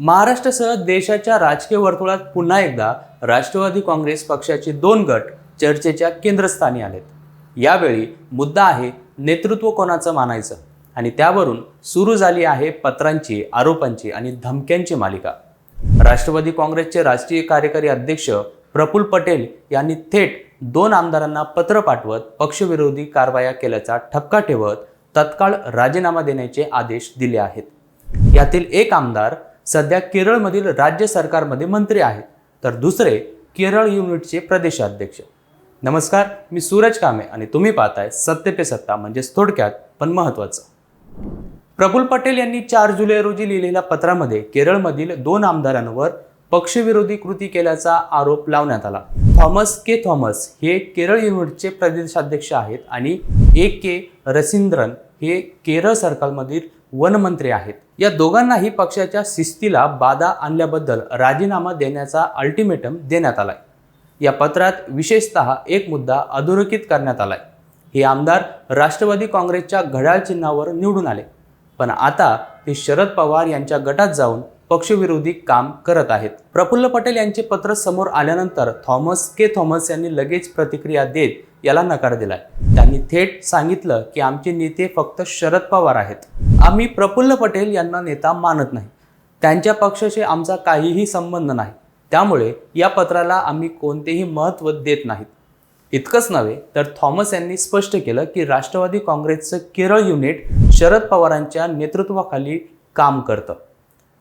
महाराष्ट्रासह देशाच्या राजकीय वर्तुळात पुन्हा एकदा राष्ट्रवादी काँग्रेस पक्षाचे दोन गट चर्चेच्या केंद्रस्थानी आलेत. यावेळी मुद्दा आहे नेतृत्व कोणाचं मानायचं? आणि त्यावरून सुरू झाली आहे पत्रांची आरोपांची आणि धमक्यांची मालिका. राष्ट्रवादी काँग्रेसचे राष्ट्रीय कार्यकारी अध्यक्ष प्रफुल्ल पटेल यांनी थेट दोन आमदारांना पत्र पाठवत पक्षविरोधी कारवाया केल्याचा ठपका ठेवत तत्काळ राजीनामा देण्याचे आदेश दिले आहेत. यातील एक आमदार सध्या केरळमधील राज्य सरकारमध्ये मंत्री आहेत. तर दुसरे केरळ युनिटचे प्रदेशाध्यक्ष. नमस्कार मी सूरज कामे आणि तुम्ही पाहताय सत्य पे सत्ता म्हणजेच थोडक्यात पण महत्त्वाचं. प्रफुल पटेल यांनी चार जुलै रोजी लिहिलेल्या पत्रामध्ये केरळमधील दोन आमदारांवर पक्षविरोधी कृती केल्याचा आरोप लावण्यात आला. थॉमस के थॉमस हे केरळ युनिटचे प्रदेशाध्यक्ष आहेत आणि ए के रसिंद्रन हे केरळ सरकारमधील वनमंत्री आहेत. या दोघांनाही पक्षाच्या शिस्तीला बाधा आणल्याबद्दल राजीनामा देण्याचा अल्टिमेटम देण्यात आलाय. या पत्रात विशेषतः एक मुद्दा अधोरेखित करण्यात आलाय. हे आमदार राष्ट्रवादी काँग्रेसच्या घड्याळ चिन्हावर निवडून आले. पण आता ते शरद पवार यांच्या गटात जाऊन पक्षविरोधी काम करत आहेत. प्रफुल्ल पटेल यांचे पत्र समोर आल्यानंतर थॉमस के थॉमस यांनी लगेच प्रतिक्रिया देत याला नकार दिलाय. त्यांनी थेट सांगितलं की आमचे नेते फक्त शरद पवार आहेत. आम्ही प्रफुल्ल पटेल यांना नेता मानत नाही. त्यांच्या पक्षाशी आमचा काहीही संबंध नाही. त्यामुळे या पत्राला आम्ही कोणतेही महत्त्व देत नाहीत. इतकंच नव्हे तर थॉमस यांनी स्पष्ट केलं की राष्ट्रवादी काँग्रेसचं केरळ युनिट शरद पवारांच्या नेतृत्वाखाली काम करतं.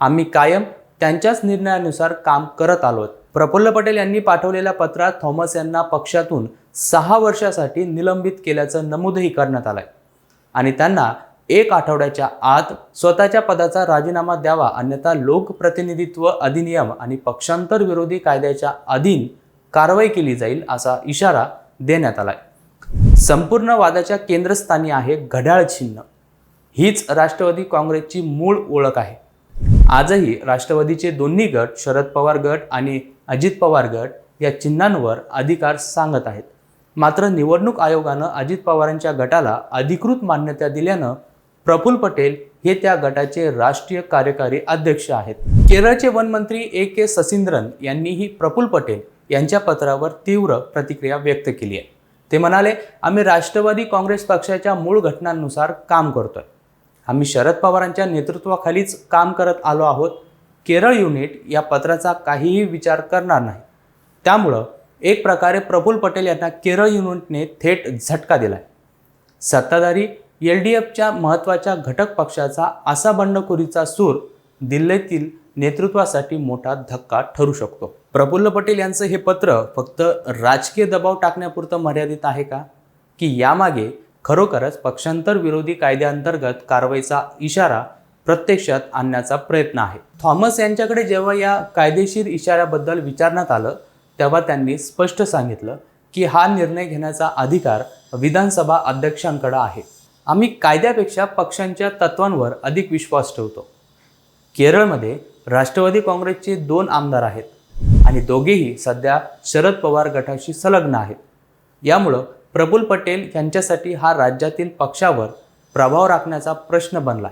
आम्ही कायम त्यांच्याच निर्णयानुसार काम करत आलो प्रफुल्ल पटेल यांनी पाठवलेल्या पत्रात थॉमस यांना पक्षातून सहा वर्षासाठी निलंबित केल्याचं नमूदही करण्यात आलं आहे आणि त्यांना एक आठवड्याच्या आत स्वतःच्या पदाचा राजीनामा द्यावा अन्यथा लोकप्रतिनिधित्व अधिनियम आणि पक्षांतर विरोधी कायद्याच्या अधीन कारवाई केली जाईल असा इशारा देण्यात आला आहे संपूर्ण वादाच्या केंद्रस्थानी आहे घड्याळ चिन्ह. हीच राष्ट्रवादी काँग्रेसची मूळ ओळख आहे. आजही राष्ट्रवादीचे दोन्ही गट शरद पवार गट आणि अजित पवार गट या चिन्हांवर अधिकार सांगत आहेत. मात्र निवडणूक आयोगानं अजित पवारांच्या गटाला अधिकृत मान्यता दिल्यानं प्रफुल्ल पटेल हे त्या गटाचे राष्ट्रीय कार्यकारी अध्यक्ष आहेत. केरळचे वनमंत्री ए के ससिंद्रन यांनीही प्रफुल्ल पटेल यांच्या पत्रावर तीव्र प्रतिक्रिया व्यक्त केली आहे. ते म्हणाले आम्ही राष्ट्रवादी काँग्रेस पक्षाच्या मूळ घटनांनुसार काम करतोय. आम्ही शरद पवारांच्या नेतृत्वाखालीच काम करत आलो आहोत. केरळ युनिट या पत्राचा काहीही विचार करणार नाही. त्यामुळं एक प्रकारे प्रफुल्ल पटेल यांना केरळ युनिटने थेट झटका दिलाय. सत्ताधारी एल डी एफच्या महत्त्वाच्या घटक पक्षाचा असा बंडखोरीचा सूर दिल्लीतील नेतृत्वासाठी मोठा धक्का ठरू शकतो. प्रफुल्ल पटेल यांचं हे पत्र फक्त राजकीय दबाव टाकण्यापुरतं मर्यादित आहे का? की यामागे खरोखरच पक्षांतर विरोधी कायद्याअंतर्गत कारवाईचा इशारा प्रत्यक्षात आणण्याचा प्रयत्न आहे? थॉमस यांच्याकडे जेव्हा या कायदेशीर इशाऱ्याबद्दल विचारण्यात आलं तेव्हा त्यांनी स्पष्ट सांगितलं की हा निर्णय घेण्याचा अधिकार विधानसभा अध्यक्षांकडे आहे. आम्ही कायद्यापेक्षा पक्षांच्या तत्वांवर अधिक विश्वास ठेवतो. केरळमध्ये राष्ट्रवादी काँग्रेसचे दोन आमदार आहेत आणि दोघेही सध्या शरद पवार गटाशी संलग्न आहेत. यामुळं प्रफुल्ल पटेल यांच्यासाठी हा राज्यातील पक्षावर प्रभाव राखण्याचा प्रश्न बनला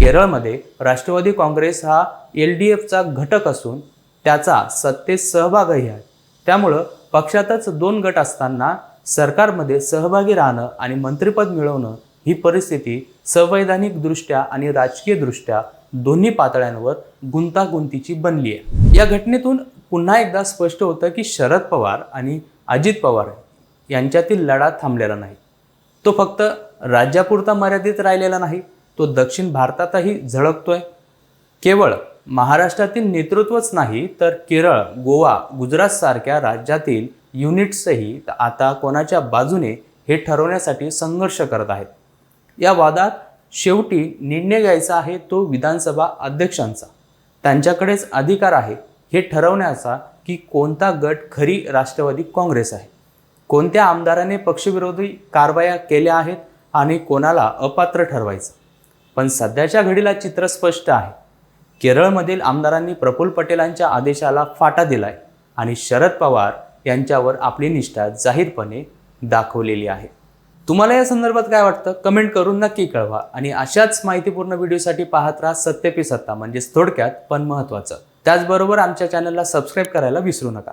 केरळमध्ये राष्ट्रवादी काँग्रेस हा एल डी एफचा घटक असून त्याचा सत्तेत सहभागही आहे. त्यामुळं पक्षातच दोन गट असताना सरकारमध्ये सहभागी राहणं आणि मंत्रिपद मिळवणं ही परिस्थिती संवैधानिकदृष्ट्या आणि राजकीयदृष्ट्या दोन्ही पातळ्यांवर गुंतागुंतीची बनली आहे. या घटनेतून पुन्हा एकदा स्पष्ट होतं की शरद पवार आणि अजित पवार यांच्यातील लढा थांबलेला नाही. तो फक्त राज्यापुरता मर्यादित राहिलेला नाही तो दक्षिण भारतातही झळकतोय. केवळ महाराष्ट्रातील नेतृत्वच नाही तर केरळ गोवा गुजरात सारख्या राज्यातील युनिट्सही आता कोणाच्या बाजूने हे ठरवण्यासाठी संघर्ष करत आहेत. या वादात शेवटी निर्णय घ्यायचा आहे तो विधानसभा अध्यक्षांचा. त्यांच्याकडेच अधिकार आहे हे ठरवण्याचा की कोणता गट खरी राष्ट्रवादी काँग्रेस आहे. कोणत्या आमदाराने पक्षविरोधी कारवाया केल्या आहेत आणि कोणाला अपात्र ठरवायचं. पण सध्याच्या घडीला चित्र स्पष्ट आहे. केरळमधील आमदारांनी प्रफुल्ल पटेलांच्या आदेशाला फाटा दिलाय आणि शरद पवार यांच्यावर आपली निष्ठा जाहीरपणे दाखवलेली आहे. तुम्हाला या संदर्भात काय वाटतं? कमेंट करून नक्की कळवा आणि अशाच माहितीपूर्ण व्हिडिओसाठी पाहत राहा सत्य सत्ता म्हणजेच थोडक्यात पण महत्त्वाचं. त्याचबरोबर आमच्या चॅनलला सबस्क्राईब करायला विसरू नका.